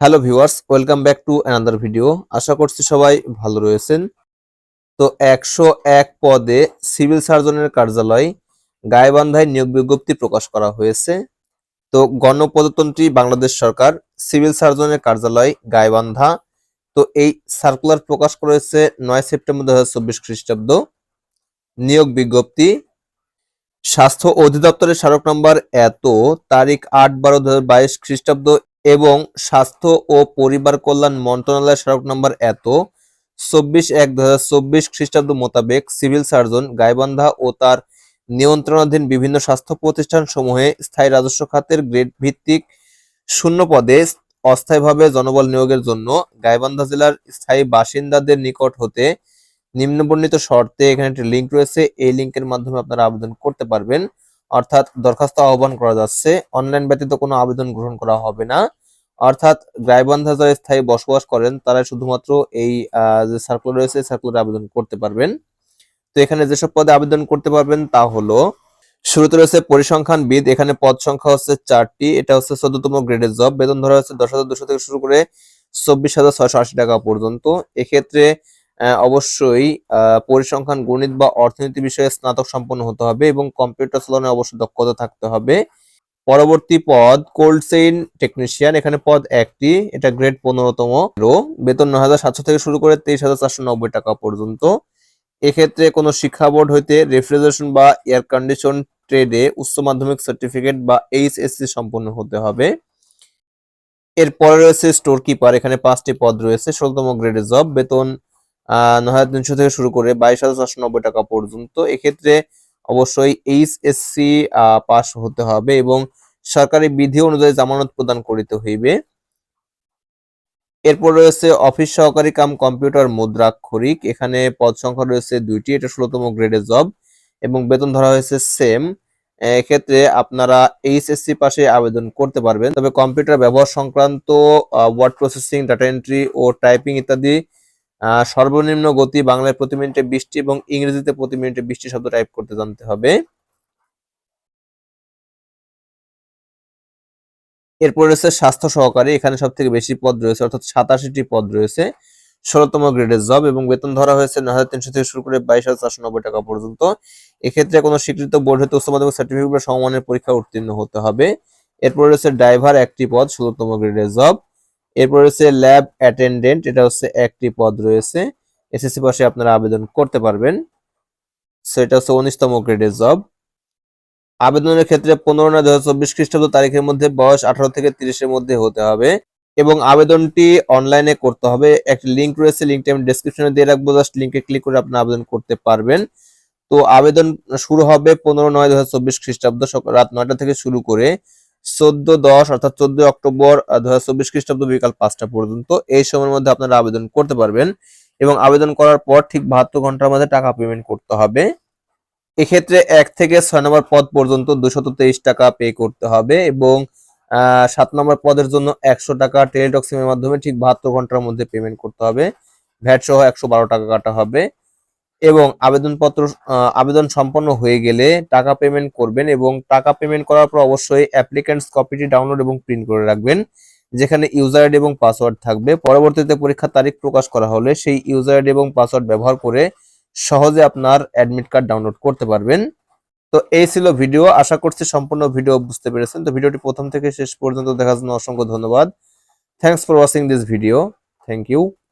Hello viewers welcome back to another video আশা করছি সবাই ভালো রয়েছেন। তো একশো এক পদে সিভিল সার্জনের কার্যালয় গায়েবান্ধায় নিয়োগ বিজ্ঞপ্তি প্রকাশ করা হয়েছে। তো গণপ্রজাতন্ত্রী বাংলাদেশ সরকার সিভিল সার্জনের কার্যালয় গায়েবান্ধা। তো এই সার্কুলার প্রকাশ করেছে নয় সেপ্টেম্বর দু হাজার চব্বিশ খ্রিস্টাব্দ। নিয়োগ বিজ্ঞপ্তি, স্বাস্থ্য অধিদপ্তরের স্মারক নম্বর এত, তারিখ আট বারো দু হাজার বাইশ খ্রিস্টাব্দ এবং স্বাস্থ্য ও পরিবার কল্যাণ মন্ত্রণালয়ের স্মারক নম্বর এত। চব্বিশ এক দু হাজার চব্বিশ খ্রিস্টাব্দ মোতাবেক সিভিল সার্জন গাইবান্ধা ও তার নিয়ন্ত্রণাধীন বিভিন্ন স্বাস্থ্য প্রতিষ্ঠান সমূহে স্থায়ী রাজস্ব খাতের গ্রেড ভিত্তিক শূন্য পদে অস্থায়ীভাবে জনবল নিয়োগের জন্য গাইবান্ধা জেলার স্থায়ী বাসিন্দাদের নিকট হতে নিম্নবর্ণিত শর্তে এখানে একটি লিঙ্ক রয়েছে। এই লিঙ্কের মাধ্যমে আপনারা আবেদন করতে পারবেন। অর্থাৎ দরখাস্ত আহ্বান করা যাচ্ছে। অনলাইন ব্যতীত কোনো আবেদন গ্রহণ করা হবে না। অর্থাৎ গাইবান্ধা যারা স্থায়ী বসবাস করেন, তারা শুধুমাত্র এই যে সার্কুলার রয়েছে সার্কুলারে আবেদন করতে পারবেন। তো এখানে যেসব পদে আবেদন করতে পারবেন তা হলো, শুরুতে রয়েছে পরিসংখ্যান বিদ এখানে পদ সংখ্যা হচ্ছে চারটি, এটা হচ্ছে চোদ্দতম গ্রেডের জব। বেতন ধরা হচ্ছে দশ হাজার দুশো থেকে শুরু করে চব্বিশ হাজার ছয়শো আশি টাকা পর্যন্ত। এক্ষেত্রে অবশ্যই পরিসংখ্যান, গণিত বা অর্থনীতি বিষয়ে স্নাতক সম্পন্ন হতে হবে এবং কম্পিউটার চালানোর অবশ্যই দক্ষতা থাকতে হবে। পরবর্তী পদ কোল্ড চেইন টেকনিশিয়ান এখানে পদ একটি, এটা গ্রেড পনেরোতম রো বেতন নয় হাজার সাতশো থেকে শুরু করে তেইশ হাজার চারশো নব্বই টাকা পর্যন্ত। এক্ষেত্রে কোনো শিক্ষা বোর্ড হইতে রেফ্রিজারেশন বা এয়ার কন্ডিশন ট্রেডে উচ্চ মাধ্যমিক সার্টিফিকেট বা এইচএসসি সম্পন্ন হতে হবে। এরপরে রয়েছে স্টোর কিপার এখানে পাঁচটি পদ রয়েছে, ষোলতম গ্রেডের জব বেতন নয় হাজার তিনশো থেকে শুরু করে বাইশ হাজার চারশো নব্বই টাকা পর্যন্ত। এক্ষেত্রে অবশ্যই এইচএসসি পাস হতে হবে এবং সরকারি বিধি অনুযায়ী জামানত প্রদান করিতে হইবে। এরপর রয়েছে অফিস সহকারী কাম কম্পিউটার মুদ্রাক্ষরিক। এখানে পদ সংখ্যা রয়েছে দুইটি, এটা ষোলতম গ্রেডের জব এবং বেতন ধরা হয়েছে সেম। এক্ষেত্রে আপনারা এইচএসসি পাশে আবেদন করতে পারবেন। তবে কম্পিউটার ব্যবহার সংক্রান্ত ওয়ার্ড প্রসেসিং ডাটা এন্ট্রি ও টাইপিং ইত্যাদি সর্বনিম্ন গতি বাংলায় প্রতি মিনিটে বিশটি এবং ইংরেজিতে প্রতি মিনিটে বিশটি শব্দ টাইপ করতে জানতে হবে। এরপর রয়েছে স্বাস্থ্য সহকারী, এখানে সব থেকে বেশি পদ রয়েছে, অর্থাৎ সাতাশিটি পদ রয়েছে। ষোলতম গ্রেডের জব এবং বেতন ধরা হয়েছে নয় হাজার তিনশো থেকে শুরু করে বাইশ হাজার চারশো নব্বই টাকা পর্যন্ত। এক্ষেত্রে কোনো স্বীকৃত বোর্ড হতে উচ্চ সার্টিফিকেট বা সমমানের পরীক্ষা উত্তীর্ণ হতে হবে। এরপর রয়েছে ড্রাইভার একটি পদ, ষোলতম গ্রেডের জব এরপর রয়েছে ল্যাব অ্যাটেন্ডেন্ট এটা হচ্ছে একটি পদ রয়েছে। এসএসসি পাশে আপনারা আবেদন করতে পারবেন। সো এটা হচ্ছে উনিশতম গ্রেডের জব আবেদনের ক্ষেত্রে পনেরো নয় দু হাজার চব্বিশ খ্রিস্টাব্দ তারিখের মধ্যে বয়স আঠারো থেকে তিরিশের মধ্যে হতে হবে এবং আবেদনটি অনলাইনে করতে হবে। একটি লিঙ্ক রয়েছে লিঙ্কটি আমি ডেসক্রিপশনে দিয়ে রাখব। জাস্ট লিঙ্কে ক্লিক করে আপনি আবেদন করতে পারবেন। তো আবেদন শুরু হবে পনেরো নয় দু হাজার চব্বিশ খ্রিস্টাব্দ রাত নয়টা থেকে শুরু করে চোদ্দ দশ অর্থাৎ চোদ্দ অক্টোবর দু হাজার চব্বিশ খ্রিস্টাব্দ বিকাল পাঁচটা পর্যন্ত এই সময়ের মধ্যে আপনারা আবেদন করতে পারবেন এবং আবেদন করার পর ঠিক বাহাত্তর ঘণ্টার মধ্যে টাকা পেমেন্ট করতে হবে। এক্ষেত্রে এক থেকে ছয় নম্বর পদ পর্যন্ত দুশত তেইশ টাকা পে করতে হবে এবং সাত নম্বর পদের জন্য একশো টাকা টেলিটক্সিমের মাধ্যমে ঠিক বাহাত্তর ঘণ্টার মধ্যে পেমেন্ট করতে হবে। ভ্যাট সহ একশো বারো টাকা কাটা হবে। এবং আবেদনপত্র আবেদন সম্পন্ন হয়ে গেলে টাকা পেমেন্ট করবেন এবং টাকা পেমেন্ট করার পর অবশ্যই অ্যাপ্লিকেন্টস কপিটি ডাউনলোড এবং প্রিন্ট করে রাখবেন, যেখানে ইউজার আইডি এবং পাসওয়ার্ড থাকবে। পরবর্তীতে পরীক্ষার তারিখ প্রকাশ করা হলে সেই ইউজার আইডি এবং পাসওয়ার্ড ব্যবহার করে সহজে আপনার অ্যাডমিট কার্ড ডাউনলোড করতে পারবেন। তো এই ছিল ভিডিও আশা করছি সম্পূর্ণ ভিডিও বুঝতে পেরেছেন। তো ভিডিওটি প্রথম থেকে শেষ পর্যন্ত দেখার জন্য অসংখ্য ধন্যবাদ। Thanks for watching this video thank you